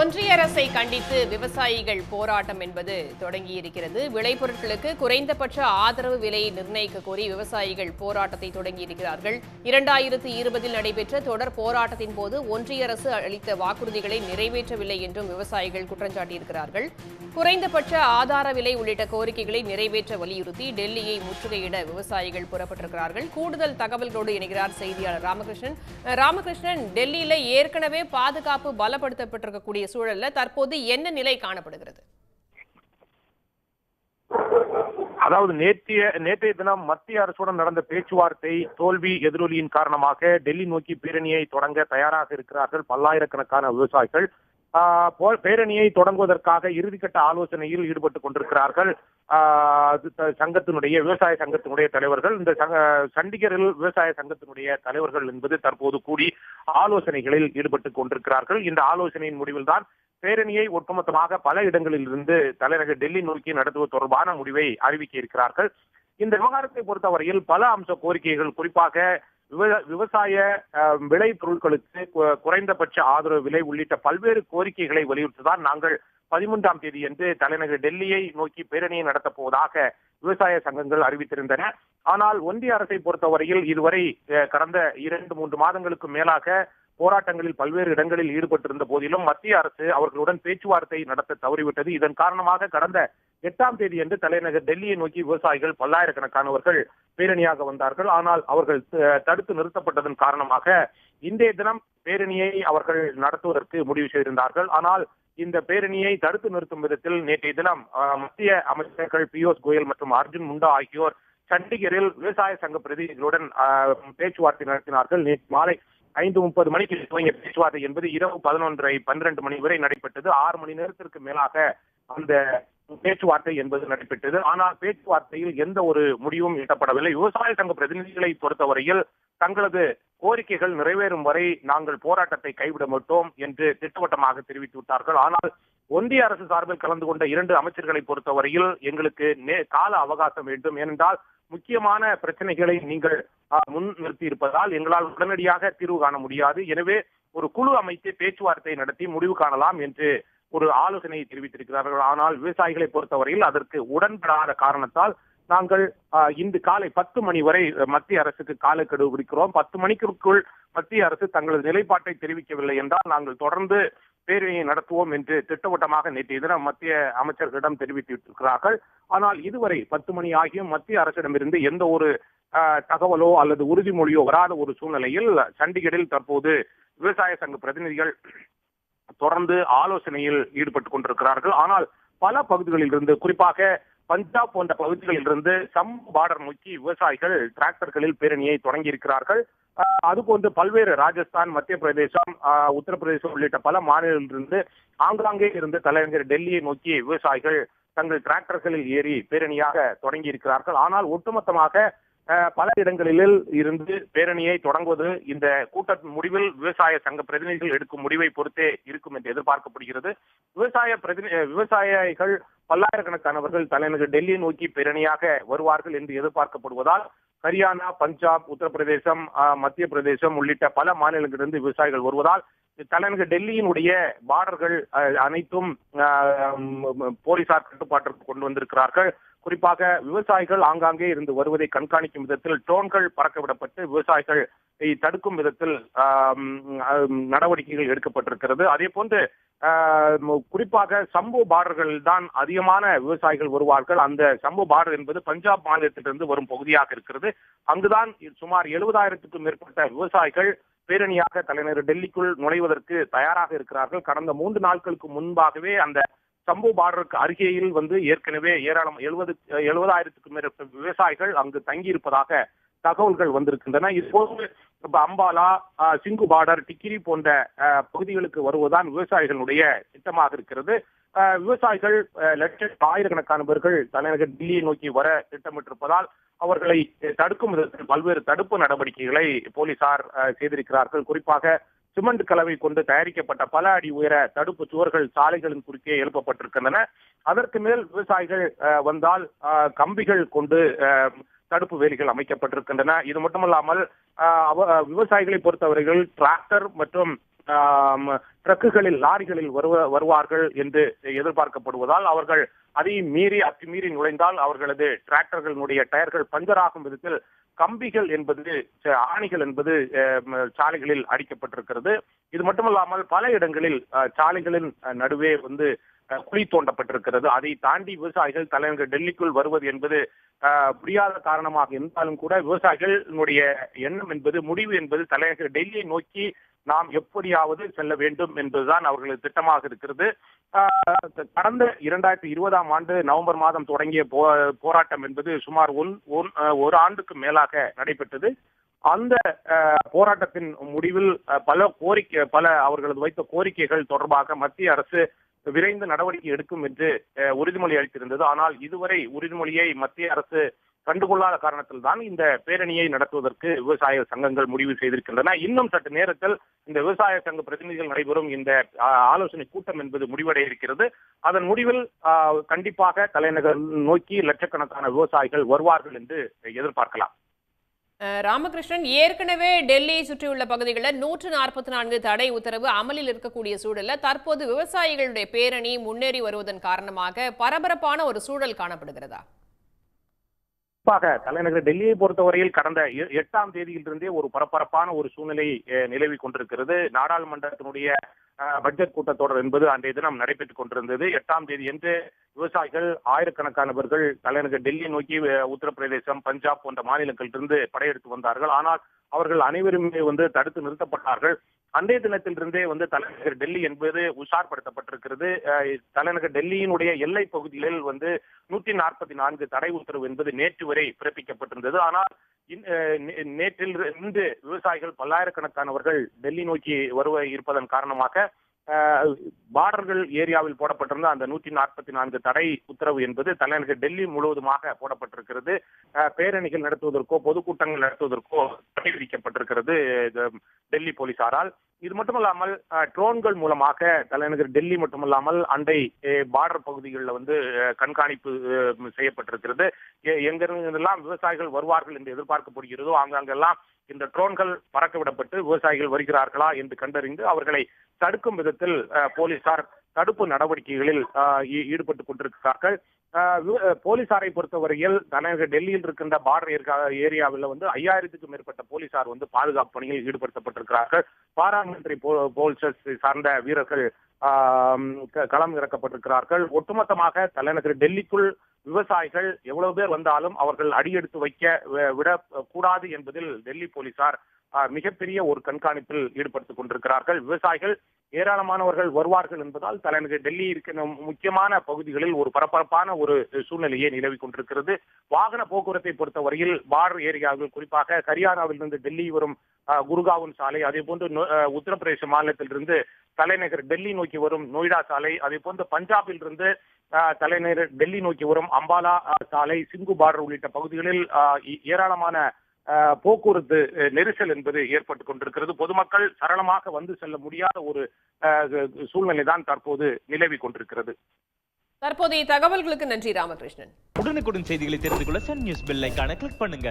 ஒன்றிய அரசை கண்டித்து விவசாயிகள் போராட்டம் என்பது தொடங்கியிருக்கிறது. விளைபொருட்களுக்கு குறைந்தபட்ச ஆதரவு விலையை நிர்ணயிக்க கோரி விவசாயிகள் போராட்டத்தை தொடங்கியிருக்கிறார்கள். இரண்டாயிரத்து இருபதில் நடைபெற்ற தொடர் போராட்டத்தின் போது ஒன்றிய அரசு அளித்த வாக்குறுதிகளை நிறைவேற்றவில்லை என்றும் விவசாயிகள் குற்றஞ்சாட்டியிருக்கிறார்கள் குறைந்தபட்ச ஆதார விலை உள்ளிட்ட கோரிக்கைகளை நிறைவேற்ற வலியுறுத்தி டெல்லியை முற்றுகையிட விவசாயிகள் புறப்பட்டிருக்கிறார்கள். கூடுதல் தகவல்களோடு இணைகிறார் செய்தியாளர் ராமகிருஷ்ணன். ராமகிருஷ்ணன் டெல்லியில ஏற்கனவே பாதுகாப்பு பலப்படுத்தப்பட்டிருக்கக்கூடிய சூழல்ல தற்போது என்ன நிலை காணப்படுகிறது? அதாவது நேற்றைய நேற்றைய தினம் மத்திய அரசுடன் நடந்த பேச்சுவார்த்தை தோல்வி எதிரொலியின் காரணமாக டெல்லி நோக்கி பேரணியை தொடங்க தயாராக இருக்கிறார்கள் பல்லாயிரக்கணக்கான விவசாயிகள். பேரணியை தொடங்குவதற்காக இறுதிக்கட்ட ஆலோசனையில் ஈடுபட்டுக் கொண்டிருக்கிறார்கள். சங்கத்தினுடைய விவசாய சங்கத்தினுடைய தலைவர்கள். இந்த சண்டிகரில் விவசாய சங்கத்தினுடைய தலைவர்கள் என்பது தற்போது கூடி ஆலோசனைகளில் ஈடுபட்டுக் கொண்டிருக்கிறார்கள். இந்த ஆலோசனையின் முடிவில்தான் பேரணியை ஒட்டுமொத்தமாக பல இடங்களில் இருந்து தலைநகர் டெல்லி நோக்கி நடத்துவது தொடர்பான முடிவை அறிவிக்க இருக்கிறார்கள். இந்த விவகாரத்தை பொறுத்தவரையில் பல அம்ச கோரிக்கைகள் குறிப்பாக விவசாய விளை பொருட்களுக்கு குறைந்தபட்ச ஆதரவு விலை உள்ளிட்ட பல்வேறு கோரிக்கைகளை வலியுறுத்திதான் நாங்கள் பதிமூன்றாம் தேதி என்று தலைநகர் டெல்லியை நோக்கி பேரணியை நடத்தப் போவதாக விவசாய சங்கங்கள் அறிவித்திருந்தன. ஆனால் ஒன்றிய அரசை பொறுத்தவரையில் இதுவரை கடந்த இரண்டு மூன்று மாதங்களுக்கு மேலாக போராட்டங்களில் பல்வேறு இடங்களில் ஈடுபட்டிருந்த போதிலும் மத்திய அரசு அவர்களுடன் பேச்சுவார்த்தை நடத்த தவறிவிட்டது. இதன் காரணமாக கடந்த எட்டாம் தேதி என்று தலைநகர் டெல்லியை நோக்கி விவசாயிகள் பல்லாயிரக்கணக்கானவர்கள் பேரணியாக வந்தார்கள். ஆனால் அவர்கள் தடுத்து நிறுத்தப்பட்டதன் காரணமாக இன்றைய தினம் பேரணியை அவர்கள் நடத்துவதற்கு முடிவு செய்திருந்தார்கள். ஆனால் இந்த பேரணியை தடுத்து நிறுத்தும் விதத்தில் நேற்றைய தினம் மத்திய அமைச்சர்கள் பியூஷ் கோயல் மற்றும் அர்ஜுன் முண்டா ஆகியோர் சண்டிகரில் விவசாய சங்க பிரதிநிதிகளுடன் பேச்சுவார்த்தை நடத்தினார்கள். நேற்று மாலை ஐந்து முப்பது மணிக்கு துவங்கிய பேச்சுவார்த்தை என்பது இரவு பதினொன்றரை பன்னிரண்டு மணி வரை நடைபெற்றது. ஆறு மணி நேரத்திற்கு மேலாக அந்த பேச்சுவார்த்தை என்பது நடைபெற்றது. ஆனால் பேச்சுவார்த்தையில் எந்த ஒரு முடிவும் எட்டப்படவில்லை. விவசாய சங்க பிரதிநிதிகளை பொறுத்தவரையில் தங்களது கோரிக்கைகள் நிறைவேறும் வரை நாங்கள் போராட்டத்தை கைவிட மாட்டோம் என்று திட்டவட்டமாக தெரிவித்து விட்டார்கள். ஆனால் ஒன்றிய அரசு சார்பில் கலந்து கொண்ட இரண்டு அமைச்சர்களை பொறுத்தவரையில் எங்களுக்கு நே- கால அவகாசம் வேண்டும். ஏனென்றால் முக்கியமான பிரச்சனைகளை நீங்கள் அஹ், முன் நிறுத்தி இருப்பதால் எங்களால் உடனடியாக தீர்வு காண முடியாது. எனவே ஒரு குழு அமைத்து பேச்சுவார்த்தை நடத்தி முடிவு காணலாம் என்று ஒரு ஆலோசனையை தெரிவித்திருக்கிறார்கள். ஆனால் விவசாயிகளை பொறுத்தவரையில் அதற்கு உடன்படாத காரணத்தால் நாங்கள் இன்று காலை பத்து மணி வரை மத்திய அரசுக்கு காலக்கெடு விடுக்கிறோம் பத்து மணிக்குள் மத்திய அரசு தங்களது நிலைப்பாட்டை தெரிவிக்கவில்லை என்றால் நாங்கள் தொடர்ந்து பேரணியை நடத்துவோம் என்று திட்டவட்டமாக நேற்றைய தினம் மத்திய அமைச்சர்களிடம் தெரிவித்திருக்கிறார்கள். ஆனால் இதுவரை பத்து மணி ஆகியும் மத்திய அரசிடமிருந்து எந்த ஒரு தகவலோ அல்லது உறுதிமொழியோ வராத ஒரு சூழ்நிலையில் சண்டிகரில் தற்போது விவசாய சங்க பிரதிநிதிகள் தொடர்ந்து ஆலோசனையில் ஈடுபட்டுக் கொண்டிருக்கிறார்கள். ஆனால் பல பகுதிகளில் இருந்து குறிப்பாக பஞ்சாப் போன்ற பகுதிகளில் இருந்து சம் பார்டர் நோக்கி விவசாயிகள் டிராக்டர்களில் பேரணியை தொடங்கி இருக்கிறார்கள் அதுபோன்று பல்வேறு ராஜஸ்தான் மத்திய பிரதேசம் ஆஹ், உத்தரப்பிரதேசம் உள்ளிட்ட பல மாநிலங்களிலிருந்து ஆங்காங்கே இருந்து தலைநகர் டெல்லியை நோக்கி விவசாயிகள் தங்கள் டிராக்டர்களில் ஏறி பேரணியாக தொடங்கி இருக்கிறார்கள் ஆனால் ஒட்டுமொத்தமாக பல இடங்களில் இருந்து பேரணியை தொடங்குவது இந்த கூட்ட முடிவில் விவசாய சங்க பிரதிநிதிகள் எடுக்கும் முடிவை பொறுத்தே இருக்கும் என்று எதிர்பார்க்கப்படுகிறது. விவசாய பிரதிநி விவசாயிகள் பல்லாயிரக்கணக்கானவர்கள் தலைநகர் டெல்லியை நோக்கி பேரணியாக வருவார்கள் என்று எதிர்பார்க்கப்படுவதால் ஹரியானா பஞ்சாப் உத்தரப்பிரதேசம் மத்திய பிரதேசம் உள்ளிட்ட பல மாநிலங்களிலிருந்து விவசாயிகள் வருவதால் தலைநகர் டெல்லியினுடைய பார்டர்கள் அஹ், அனைத்தும் போலீசார் கட்டுப்பாட்டிற்கு கொண்டு வந்திருக்கிறார்கள். குறிப்பாக விவசாயிகள் ஆங்காங்கே இருந்து வருவதை கண்காணிக்கும் விதத்தில் ட்ரோன்கள் பறக்க விடப்பட்டு விவசாயிகள் தடுக்கும் விதத்தில் நடவடிக்கைகள் எடுக்கப்பட்டிருக்கிறது. அதே போன்று குறிப்பாக சம்பு பார்டர்களில் தான் அதிகமான விவசாயிகள் வருவார்கள். அந்த சம்பு பார்டர் என்பது பஞ்சாப் மாநிலத்திலிருந்து வரும் பகுதியாக இருக்கிறது. அங்குதான் சுமார் எழுபதாயிரத்துக்கும் மேற்பட்ட விவசாயிகள் பேரணியாக தலைநகர் டெல்லிக்குள் நுழைவதற்கு தயாராக இருக்கிறார்கள். கடந்த மூன்று நாட்களுக்கு முன்பாகவே அந்த சம்பு பார்டருக்கு அருகேயில் வந்து ஏற்கனவே ஏராளம் எழுபது எழுபதாயிரத்துக்கும் மேற்பட்ட விவசாயிகள் அங்கு தங்கி இருப்பதாக தகவல்கள் வந்திருக்கின்றன. இப்போது அம்பாலா ஆஹ், சிங்கு பார்டர் டிக்கிரி போன்ற பகுதிகளுக்கு வருவதுதான் விவசாயிகளுடைய திட்டமாக இருக்கிறது. ஆஹ், விவசாயிகள் லட்சம் ஆயிரக்கணக்கான ஆயிரக்கணக்கானவர்கள் தலைநகர் டெல்லியை நோக்கி வர திட்டமிட்டிருப்பதால் அவர்களை தடுக்கும் விதத்தில் பல்வேறு தடுப்பு நடவடிக்கைகளை போலீசார் செய்திருக்கிறார்கள். குறிப்பாக சிமெண்ட் கலவை கொண்டு தயாரிக்கப்பட்ட பல அடி உயர தடுப்பு சுவர்கள் சாலைகளின் குறுக்கே எழுப்பப்பட்டிருக்கின்றன. அதற்கு மேல் விவசாயிகள் வந்தால் கம்பிகள் கொண்டு தடுப்பு வேலிகள் அமைக்கப்பட்டிருக்கின்றன. இது மட்டுமல்லாமல் விவசாயிகளை பொறுத்தவரைகள் டிராக்டர் மற்றும் ட்ரக்குகளில் லாரிகளில் வருவ வருவார்கள் என்று எதிர்பார்க்கப்படுவதால் அவர்கள் அதையும் மீறி அத்துமீறி நுழைந்தால் அவர்களது டிராக்டர்களுடைய டயர்கள் பஞ்சர் ஆகும் விதத்தில் கம்பிகள் என்பது ஆணிகள் என்பது சாலைகளில் அடிக்கப்பட்டிருக்கிறது. இது மட்டுமல்லாமல் பல இடங்களில் சாலைகளின் நடுவே வந்து குழி தோண்டப்பட்டிருக்கிறது. அதை தாண்டி விவசாயிகள் தலைநகர் டெல்லிக்குள் வருவது என்பது அஹ், முடியாத காரணமாக இருந்தாலும் கூட விவசாயிகளுடைய எண்ணம் என்பது முடிவு என்பது தலைநகர் டெல்லியை நோக்கி நாம் எப்படியாவது செல்ல வேண்டும் என்பதுதான் அவர்களது திட்டமாக இருக்கிறது. கடந்த இரண்டாயிரத்தி இருபதாம் ஆண்டு நவம்பர் மாதம் தொடங்கிய போராட்டம் என்பது சுமார் ஒன் ஒரு ஆண்டுக்கு மேலாக நடைபெற்றது. அந்த போராட்டத்தின் முடிவில் பல கோரிக்கை பல அவர்களது வைத்த கோரிக்கைகள் தொடர்பாக மத்திய அரசு விரைந்து நடவடிக்கை எடுக்கும் என்று உறுதிமொழி அளித்திருந்தது. ஆனால் இதுவரை உறுதிமொழியை மத்திய அரசு கண்டுகொள்ளாத காரணத்தில் தான் இந்த பேரணியை நடத்துவதற்கு விவசாய சங்கங்கள் முடிவு செய்திருக்கின்றன. இன்னும் சற்று நேரத்தில் இந்த விவசாய சங்க பிரதிநிதிகள் நடைபெறும் இந்த ஆலோசனை கூட்டம் என்பது முடிவடைய இருக்கிறது. அதன் முடிவில் கண்டிப்பாக தலைநகர் நோக்கி லட்சக்கணக்கான விவசாயிகள் வருவார்கள் என்று எதிர்பார்க்கலாம். ராமகிருஷ்ணன் ஏற்கனவே டெல்லியை சுற்றியுள்ள பகுதிகளில் நூற்று நாற்பத்தி நான்கு தடை உத்தரவு அமலில் இருக்கக்கூடிய சூழலில் தற்போது விவசாயிகளுடைய பேரணி முன்னேறி வருவதன் காரணமாக பரபரப்பான ஒரு சூழல் காணப்படுகிறதா? குறிப்பாக தலைநகர் டெல்லியை பொறுத்தவரையில் கடந்த எட்டாம் தேதியிலிருந்தே ஒரு பரபரப்பான ஒரு சூழ்நிலை நிலவி கொண்டிருக்கிறது. நாடாளுமன்றத்தினுடைய பட்ஜெட் கூட்டத்தொடர் என்பது அன்றைய தினம் நடைபெற்றுக் கொண்டிருந்தது. எட்டாம் தேதி என்று விவசாயிகள் ஆயிரக்கணக்கானவர்கள் தலைநகர் டெல்லி நோக்கி உத்தரப்பிரதேசம் பஞ்சாப் போன்ற மாநிலங்களிலிருந்து படையெடுத்து வந்தார்கள். ஆனால் அவர்கள் அனைவருமே வந்து தடுத்து நிறுத்தப்பட்டார்கள். அன்றைய தினத்திலிருந்தே வந்து தலைநகர் டெல்லி என்பது உஷார்படுத்தப்பட்டிருக்கிறது. தலைநகர் டெல்லியினுடைய எல்லை பகுதிகளில் வந்து நூற்றி நாற்பத்தி நான்கு தடை உத்தரவு என்பது நேற்று வரை பிறப்பிக்கப்பட்டிருந்தது. ஆனால் நேற்றில் இருந்து விவசாயிகள் பல்லாயிரக்கணக்கானவர்கள் டெல்லி நோக்கி வருவ இருப்பதன் காரணமாக பார்டர்கள் ஏரியாவில் போடப்பட்டிருந்த அந்த நூத்தி நாற்பத்தி நான்கு தடை உத்தரவு என்பது தலைநகர் டெல்லி முழுவதுமாக போடப்பட்டிருக்கிறது. அஹ், பேரணிகள் நடத்துவதற்கோ பொதுக்கூட்டங்கள் நடத்துவதற்கோ தடை விதிக்கப்பட்டிருக்கிறது டெல்லி போலீசாரால். இது மட்டுமல்லாமல் ட்ரோன்கள் மூலமாக தலைநகர் டெல்லி மட்டுமல்லாமல் அண்டை பார்டர் பகுதிகளில் வந்து கண்காணிப்பு செய்யப்பட்டிருக்கிறது. எ- எங்கிருந்தெல்லாம் விவசாயிகள் வருவார்கள் என்று எதிர்பார்க்கப்படுகிறதோ அங்கங்கெல்லாம் இந்த ட்ரோன்கள் பறக்க விடப்பட்டு விவசாயிகள் வருகிறார்களா என்று கண்டறிந்து அவர்களை தடுக்கும் விதத்தில் போலீசார் தடுப்பு நடவடிக்கைகளில் ஈடுபட்டுக் கொண்டிருக்கிறார்கள். போலீசாரை பொறுத்தவரையில் தலைநகர் டெல்லியில் இருக்கின்ற பார்டர் ஏரியாவில் வந்து ஐயாயிரத்துக்கும் மேற்பட்ட போலீசார் வந்து பாதுகாப்பு பணியில் ஈடுபடுத்தப்பட்டிருக்கிறார்கள். பாராமிலிட்டரி போலீசஸ் சார்ந்த வீரர்கள் களம் இறக்கப்பட்டிருக்கிறார்கள். ஒட்டுமொத்தமாக தலைநகர் டெல்லிக்குள் விவசாயிகள் எவ்வளவு பேர் வந்தாலும் அவர்கள் அடியெடுத்து வைக்க விட கூடாது என்பதில் டெல்லி போலீசார் மிகப்பெரிய ஒரு கண்காணிப்பில் ஈடுபடுத்திக் கொண்டிருக்கிறார்கள். விவசாயிகள் ஏராளமானவர்கள் வருவார்கள் என்பதால் தலைநகர் டெல்லி இருக்கிற முக்கியமான பகுதிகளில் ஒரு பரபரப்பான ஒரு சூழ்நிலையை நிலவி கொண்டிருக்கிறது. வாகன போக்குவரத்தை பொறுத்தவரையில் பார்டர் ஏரியாவில் குறிப்பாக ஹரியானாவிலிருந்து டெல்லி வரும் குருகாவன் சாலை அதே போன்று உத்தரப்பிரதேச மாநிலத்திலிருந்து தலைநகர் டெல்லி நோக்கி வரும் நொய்டா சாலை அதே போன்று பஞ்சாபில் இருந்து ஆஹ், தலைநகர் டெல்லி நோக்கி வரும் அம்பாலா சாலை சிங்கு பார்டர் உள்ளிட்ட பகுதிகளில் ஏராளமான போக்குவரத்து நெரிசல் என்பது ஏற்பட்டுக் கொண்டிருக்கிறது. பொதுமக்கள் சரளமாக வந்து செல்ல முடியாத ஒரு சூழ்நிலை தான் தற்போது நிலவி கொண்டிருக்கிறது. தற்போதைய தகவல்களுக்கு நன்றி ராமகிருஷ்ணன். உடனுக்குடன் செய்திகளை தெரிந்து கொள்ள சன் நியூஸ் பெல் ஐகானை கிளிக் பண்ணுங்க.